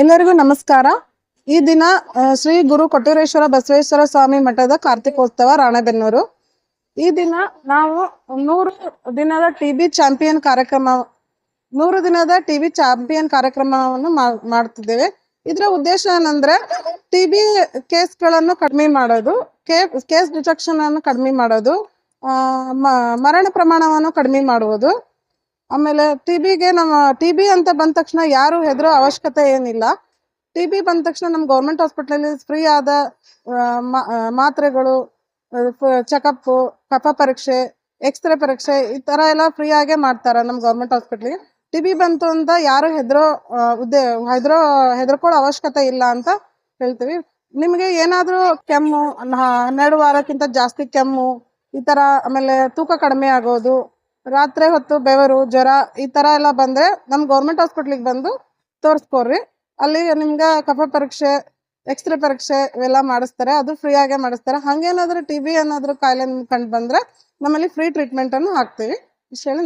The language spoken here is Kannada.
ಎಲ್ಲರಿಗೂ ನಮಸ್ಕಾರ. ಈ ದಿನ ಶ್ರೀ ಗುರು ಕೊಟ್ಟೂರೇಶ್ವರ ಬಸವೇಶ್ವರ ಸ್ವಾಮಿ ಮಠದ ಕಾರ್ತಿಕೋತ್ಸವ ರಾಣೆಬೆನ್ನೂರು. ಈ ದಿನ ನಾವು ನೂರು ದಿನದ ಟಿಬಿ ಚಾಂಪಿಯನ್ ಕಾರ್ಯಕ್ರಮ, ನೂರು ದಿನದ ಟಿಬಿ ಚಾಂಪಿಯನ್ ಕಾರ್ಯಕ್ರಮವನ್ನು ಮಾಡ್ತಿದ್ದೇವೆ. ಇದರ ಉದ್ದೇಶ ಏನಂದ್ರೆ ಟಿಬಿ ಕೇಸ್ಗಳನ್ನು ಕಡಿಮೆ ಮಾಡೋದು ಕೇಸ್ ಡಿಟೆಕ್ಷನ್ ಅನ್ನು ಕಡಿಮೆ ಮಾಡೋದು ಮರಣ ಪ್ರಮಾಣವನ್ನು ಕಡಿಮೆ ಮಾಡುವುದು. ಆಮೇಲೆ ಟಿ ಬಿಗೆ ನಮ್ಮ, ಟಿ ಬಿ ಅಂತ ಬಂದ ತಕ್ಷಣ ಯಾರು ಹೆದರೋ ಅವಶ್ಯಕತೆ ಏನಿಲ್ಲ. ಟಿ ಬಿ ಬಂದ ತಕ್ಷಣ ನಮ್ಮ ಗೌರ್ಮೆಂಟ್ ಹಾಸ್ಪಿಟ್ಲಲ್ಲಿ ಫ್ರೀ ಆದ ಮಾತ್ರೆಗಳು ಚೆಕಪ್ ಕಫ ಪರೀಕ್ಷೆ ಎಕ್ಸ್ರೇ ಪರೀಕ್ಷೆ ಈ ಥರ ಎಲ್ಲ ಫ್ರೀ ಆಗೇ ಮಾಡ್ತಾರ ನಮ್ಮ ಗೌರ್ಮೆಂಟ್ ಹಾಸ್ಪಿಟ್ಲಿಗೆ ಟಿ ಬಿ ಬಂತು ಅಂತ ಯಾರು ಹೆದರೋ ಉದ್ದೇ ಹೆದರೋ, ಹೆದರ್ಕೊಳ್ಳೋ ಅವಶ್ಯಕತೆ ಇಲ್ಲ ಅಂತ ಹೇಳ್ತೀವಿ. ನಿಮಗೆ ಏನಾದರೂ ಕೆಮ್ಮು ಹನ್ನೆರಡು ವಾರಕ್ಕಿಂತ ಜಾಸ್ತಿ ಕೆಮ್ಮು, ಈ ಥರ ಆಮೇಲೆ ತೂಕ ಕಡಿಮೆ ಆಗೋದು ರಾತ್ರಿ ಹೊತ್ತು ಬೆವರು, ಜ್ವರ ಈ ತರ ಎಲ್ಲ ಬಂದ್ರೆ ನಮ್ ಗೌರ್ಮೆಂಟ್ ಹಾಸ್ಪಿಟ್ಲಿಗೆ ಬಂದು ತೋರಿಸ್ಕೊರಿ ಅಲ್ಲಿ ನಿಮ್ಗೆ ಕಫ ಪರೀಕ್ಷೆ ಎಕ್ಸ್ರೇ ಪರೀಕ್ಷೆ ಇವೆಲ್ಲ ಮಾಡಿಸ್ತಾರೆ. ಅದು ಫ್ರೀ ಆಗೇ ಮಾಡಿಸ್ತಾರೆ. ಹಂಗೇನಾದ್ರೂ ಟಿ ಬಿ ಏನಾದ್ರೂ ಕಾಯಿಲೆ ಕಂಡು ಬಂದ್ರೆ ನಮ್ಮಲ್ಲಿ ಫ್ರೀ ಟ್ರೀಟ್ಮೆಂಟ್ ಅನ್ನು ಹಾಕ್ತೀವಿ. ಇಷ್ಟು ಹೇಳಿ